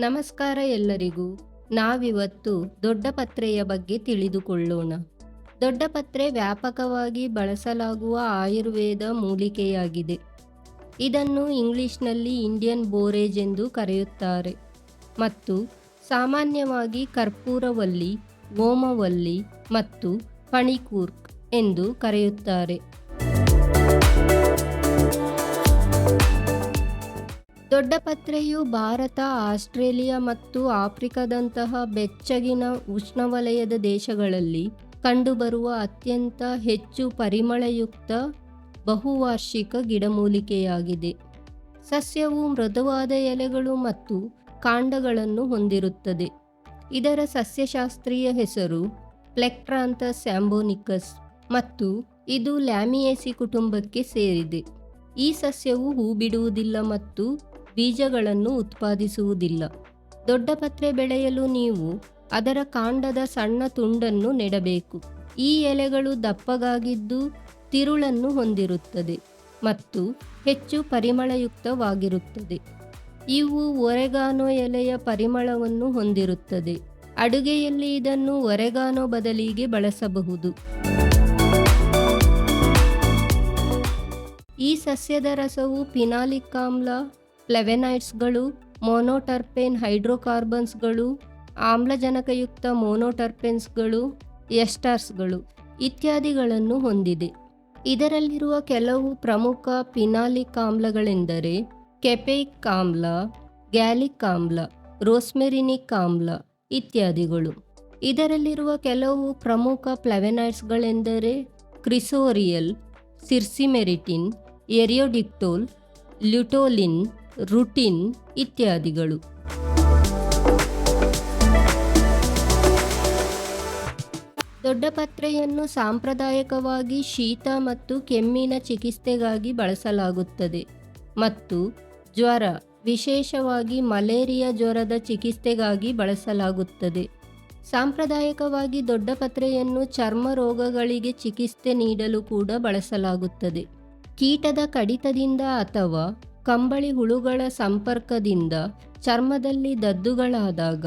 ನಮಸ್ಕಾರ ಎಲ್ಲರಿಗೂ. ನಾವಿವತ್ತು ದೊಡ್ಡಪತ್ರೆಯ ಬಗ್ಗೆ ತಿಳಿದುಕೊಳ್ಳೋಣ. ದೊಡ್ಡಪತ್ರೆ ವ್ಯಾಪಕವಾಗಿ ಬಳಸಲಾಗುವ ಆಯುರ್ವೇದ ಮೂಲಿಕೆಯಾಗಿದೆ. ಇದನ್ನು ಇಂಗ್ಲಿಷ್ನಲ್ಲಿ ಇಂಡಿಯನ್ ಬೋರೇಜ್ ಎಂದು ಕರೆಯುತ್ತಾರೆ. ಮತ್ತು ಸಾಮಾನ್ಯವಾಗಿ ಕರ್ಪೂರವಲ್ಲಿ, ಓಮವಲ್ಲಿ ಮತ್ತು ಪಣಿಕೂರ್ಕ್ ಎಂದು ಕರೆಯುತ್ತಾರೆ. ದೊಡ್ಡಪತ್ರೆಯು ಭಾರತ, ಆಸ್ಟ್ರೇಲಿಯಾ ಮತ್ತು ಆಫ್ರಿಕಾದಂತಹ ಬೆಚ್ಚಗಿನ ಉಷ್ಣವಲಯದ ದೇಶಗಳಲ್ಲಿ ಕಂಡುಬರುವ ಅತ್ಯಂತ ಹೆಚ್ಚು ಪರಿಮಳಯುಕ್ತ ಬಹುವಾರ್ಷಿಕ ಗಿಡಮೂಲಿಕೆಯಾಗಿದೆ. ಸಸ್ಯವು ಮೃದುವಾದ ಎಲೆಗಳು ಮತ್ತು ಕಾಂಡಗಳನ್ನು ಹೊಂದಿರುತ್ತದೆ. ಇದರ ಸಸ್ಯಶಾಸ್ತ್ರೀಯ ಹೆಸರು ಪ್ಲೆಕ್ಟ್ರಾಂಥಸ್ ಸ್ಯಾಂಬೋನಿಕಸ್ ಮತ್ತು ಇದು ಲ್ಯಾಮಿಯೇಸಿ ಕುಟುಂಬಕ್ಕೆ ಸೇರಿದೆ. ಈ ಸಸ್ಯವು ಹೂ ಬಿಡುವುದಿಲ್ಲ ಮತ್ತು ಬೀಜಗಳನ್ನು ಉತ್ಪಾದಿಸುವುದಿಲ್ಲ. ದೊಡ್ಡ ಪತ್ರೆ ಬೆಳೆಯಲು ನೀವು ಅದರ ಕಾಂಡದ ಸಣ್ಣ ತುಂಡನ್ನು ನೆಡಬೇಕು. ಈ ಎಲೆಗಳು ದಪ್ಪಗಾಗಿದ್ದು ತಿರುಳನ್ನು ಹೊಂದಿರುತ್ತದೆ ಮತ್ತು ಹೆಚ್ಚು ಪರಿಮಳಯುಕ್ತವಾಗಿರುತ್ತದೆ. ಇವು ಒರೆಗಾನೋ ಎಲೆಯ ಪರಿಮಳವನ್ನು ಹೊಂದಿರುತ್ತದೆ. ಅಡುಗೆಯಲ್ಲಿ ಇದನ್ನು ಒರೆಗಾನೋ ಬದಲಿಗೆ ಬಳಸಬಹುದು. ಈ ಸಸ್ಯದ ರಸವು ಪಿನಾಲಿಕ್ ಆಮ್ಲ ಫ್ಲೆವೆನೈಡ್ಸ್ಗಳು ಮೋನೋಟರ್ಪೇನ್ ಹೈಡ್ರೋಕಾರ್ಬನ್ಸ್ಗಳು, ಆಮ್ಲಜನಕಯುಕ್ತ ಮೋನೋಟರ್ಪೆನ್ಸ್ಗಳು, ಎಸ್ಟರ್ಸ್ಗಳು ಇತ್ಯಾದಿಗಳನ್ನು ಹೊಂದಿದೆ. ಇದರಲ್ಲಿರುವ ಕೆಲವು ಪ್ರಮುಖ ಪಿನಾಲಿಕ್ ಆಮ್ಲಗಳೆಂದರೆ ಕೆಪೇಕ್ ಆಮ್ಲ, ಗ್ಯಾಲಿಕ್ ಆಮ್ಲ, ರೋಸ್ಮೆರಿನಿಕ್ ಆಮ್ಲ ಇತ್ಯಾದಿಗಳು. ಇದರಲ್ಲಿರುವ ಕೆಲವು ಪ್ರಮುಖ ಪ್ಲವೆನೈಟ್ಸ್ಗಳೆಂದರೆ ಕ್ರಿಸೋರಿಯಲ್, ಸಿರ್ಸಿಮೆರಿಟಿನ್, ಎರಿಯೋಡಿಕ್ಟೋಲ್, ಲ್ಯುಟೋಲಿನ್ ರುಟಿನ್ ಇತ್ಯಾದಿಗಳು. ದೊಡ್ಡಪತ್ರೆಯನ್ನು ಸಾಂಪ್ರದಾಯಿಕವಾಗಿ ಶೀತ ಮತ್ತು ಕೆಮ್ಮಿನ ಚಿಕಿತ್ಸೆಗಾಗಿ ಬಳಸಲಾಗುತ್ತದೆ ಮತ್ತು ಜ್ವರ, ವಿಶೇಷವಾಗಿ ಮಲೇರಿಯಾ ಜ್ವರದ ಚಿಕಿತ್ಸೆಗಾಗಿ ಬಳಸಲಾಗುತ್ತದೆ. ಸಾಂಪ್ರದಾಯಿಕವಾಗಿ ದೊಡ್ಡಪತ್ರೆಯನ್ನು ಚರ್ಮ ರೋಗಗಳಿಗೆ ಚಿಕಿತ್ಸೆ ನೀಡಲು ಕೂಡ ಬಳಸಲಾಗುತ್ತದೆ. ಕೀಟದ ಕಡಿತದಿಂದ ಅಥವಾ ಕಂಬಳಿ ಹುಳುಗಳ ಸಂಪರ್ಕದಿಂದ ಚರ್ಮದಲ್ಲಿ ದದ್ದುಗಳಾದಾಗ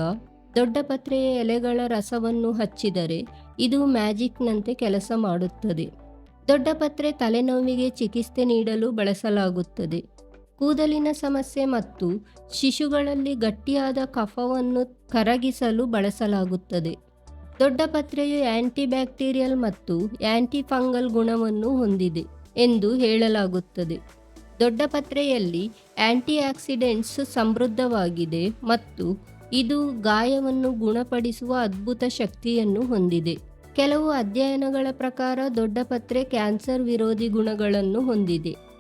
ದೊಡ್ಡಪತ್ರೆಯ ಎಲೆಗಳ ರಸವನ್ನು ಹಚ್ಚಿದರೆ ಇದು ಮ್ಯಾಜಿಕ್ನಂತೆ ಕೆಲಸ ಮಾಡುತ್ತದೆ. ದೊಡ್ಡಪತ್ರೆ ತಲೆನೋವಿಗೆ ಚಿಕಿತ್ಸೆ ನೀಡಲು ಬಳಸಲಾಗುತ್ತದೆ. ಕೂದಲಿನ ಸಮಸ್ಯೆ ಮತ್ತು ಶಿಶುಗಳಲ್ಲಿ ಗಟ್ಟಿಯಾದ ಕಫವನ್ನು ಕರಗಿಸಲು ಬಳಸಲಾಗುತ್ತದೆ. ದೊಡ್ಡಪತ್ರೆಯು ಆಂಟಿಬ್ಯಾಕ್ಟೀರಿಯಲ್ ಮತ್ತು ಆ್ಯಂಟಿಫಂಗಲ್ ಗುಣವನ್ನು ಹೊಂದಿದೆ ಎಂದು ಹೇಳಲಾಗುತ್ತದೆ. ದೊಡ್ಡಪತ್ರೆಯಲ್ಲಿ ಆಂಟಿಆಕ್ಸಿಡೆಂಟ್ಸ್ ಸಮೃದ್ಧವಾಗಿದೆ ಮತ್ತು ಇದು ಗಾಯವನ್ನು ಗುಣಪಡಿಸುವ ಅದ್ಭುತ ಶಕ್ತಿಯನ್ನು ಹೊಂದಿದೆ. ಕೆಲವು ಅಧ್ಯಯನಗಳ ಪ್ರಕಾರ ದೊಡ್ಡಪತ್ರೆ ಕ್ಯಾನ್ಸರ್ ವಿರೋಧಿ ಗುಣಗಳನ್ನು ಹೊಂದಿದೆ.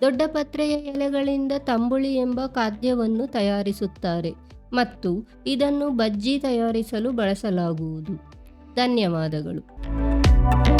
ದೊಡ್ಡಪತ್ರೆಯ ಎಲೆಗಳಿಂದ ತಂಬುಳಿ ಎಂಬ ಖಾದ್ಯವನ್ನು ತಯಾರಿಸುತ್ತಾರೆ ಮತ್ತು ಇದನ್ನು ಬಜ್ಜಿ ತಯಾರಿಸಲು ಬಳಸಲಾಗುವುದು. ಧನ್ಯವಾದಗಳು. thank you